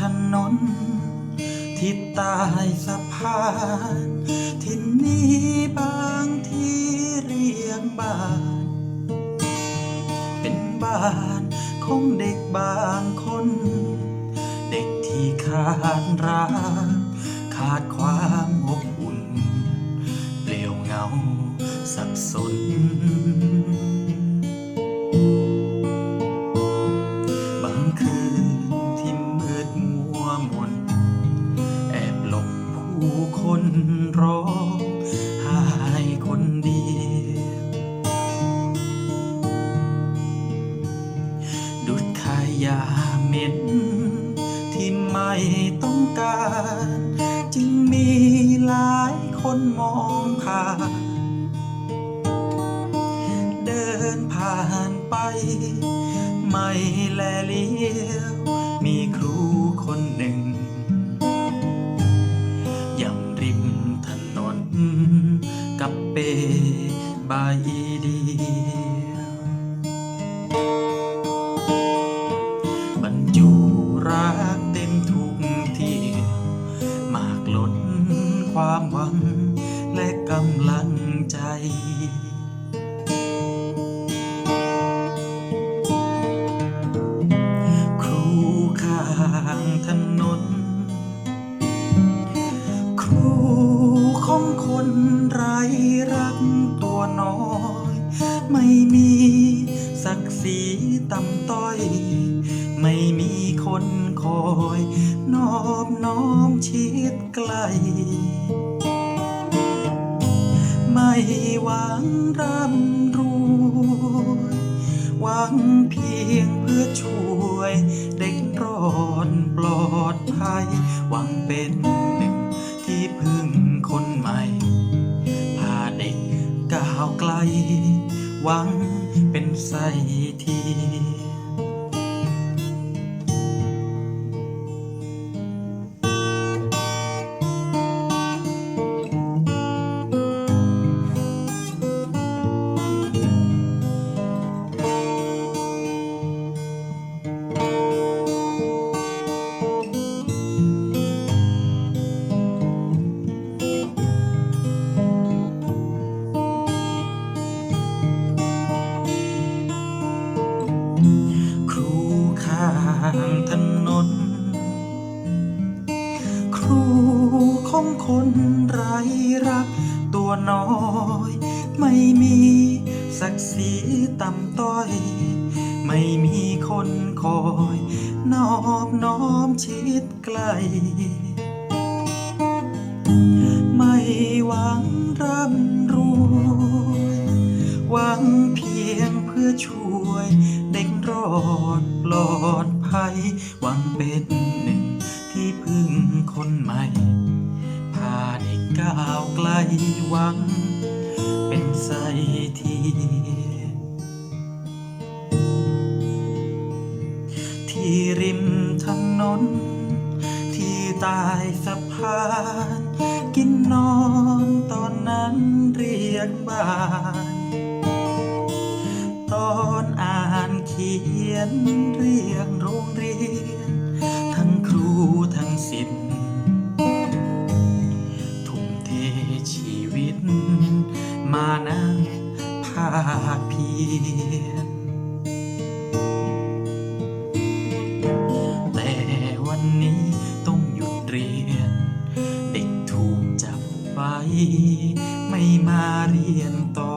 ถนน ที่ต้สะพานที่นี้บางที่เรียกบ้าน เป็นบ้านของเด็กบางคน เด็กที่ขาดรักขาดความอบอุ่น เปลี่ยวเหงาสับสน ต้องการ จึงมีหลายคนมองผ่าน เดินผ่านไป ไม่แลเลี้ยว มีครูคนหนึ่งยำริมถนน กับเปใบดี ถนน ครูของคนไร้รักตัวน้อย ไม่มีศักดิ์ศรีต่ำต้อย ไม่มีคนคอย นอบน้อมชิดใกล้ หวังร่ำรวยหวังเพียงเพื่อช่วยเด็กรอดปลอดภัย หวังเป็นหนึ่งที่พึ่งคนใหม่ พาเด็กก้าวไกล หวังเป็นไสทีางถนน ครูของคนไร้รักตัวน้อย ไม่มีศักดิ์ศรีต่ำต้อย ไม่มีคนคอยนอบน้อมชิดใกล้ไม่หวังร่ำรวยหวังเพียงเพื่อช่วยเด็กรอดปลอด ภัยหวังเป็นหนึ่งที่พึ่งคนใหม่ พาเด็กก้าวไกลหวัง เป็นไสทีที่ริมถนน ที่ใต้สะพาน กินนอนตอนนั้นเรียกบ้าน ตอน ขียนเรียกโรงเรียน ทั้งครูทั้งศิษย์ทุ่มเทชีวิต มานะภาคเพียรแต่วันนี้ต้องหยุดเรียน เด็กถูกจับไว้ ไม่มาเรียนต่อ